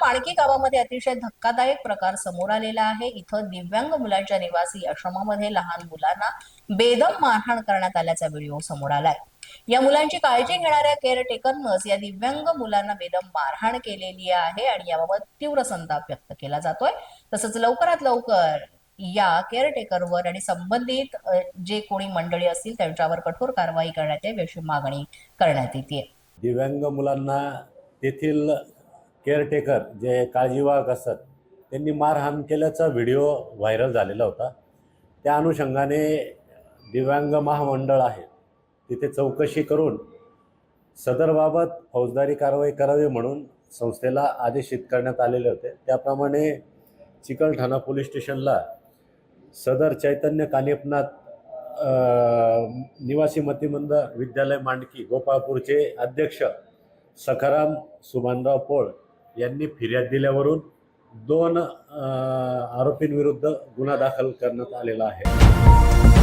पाणकी गावामध्ये अतिशय धक्कादायक प्रकार समोर आलेला आहे. इथं दिव्यांग मुलांच्या निवासी आश्रमामध्ये लहान मुलांना बेदम मारहाण करण्यात आल्याचा व्हिडिओ समोर आलाय. या मुलांची काळजी घेणाऱ्या केअरटेकरनंच या दिव्यांग मुलांना बेदम मारहाण केलेली आहे आणि याबाबत तीव्र संताप व्यक्त केला जातोय. तसंच लवकरात लवकर या केअरटेकरवर आणि संबंधित जे कोणी मंडळी असतील त्यांच्यावर कठोर कारवाई करण्यात यावी अशी मागणी करण्यात येते दिव्यांग मुलांना तेथील केअरटेकर जे काळजीवाहक असतात त्यांनी मारहाण केल्याचा व्हिडिओ व्हायरल झालेला होता. त्या अनुषंगाने दिव्यांग महामंडळ आहे तिथे चौकशी करून सदरबाबत फौजदारी कारवाई करावी म्हणून संस्थेला आदेशित करण्यात आलेले होते. त्याप्रमाणे चिकलठाणा पोलीस स्टेशनला सदर चैतन्य कानिपनाथ निवासी मतिमंद विद्यालय मांडकी गोपाळपूरचे अध्यक्ष सखाराम सुभानराव पोळ यांनी फिर्याद दिल्यावरून दोन आरोपींविरुद्ध गुन्हा दाखल करण्यात आलेला आहे.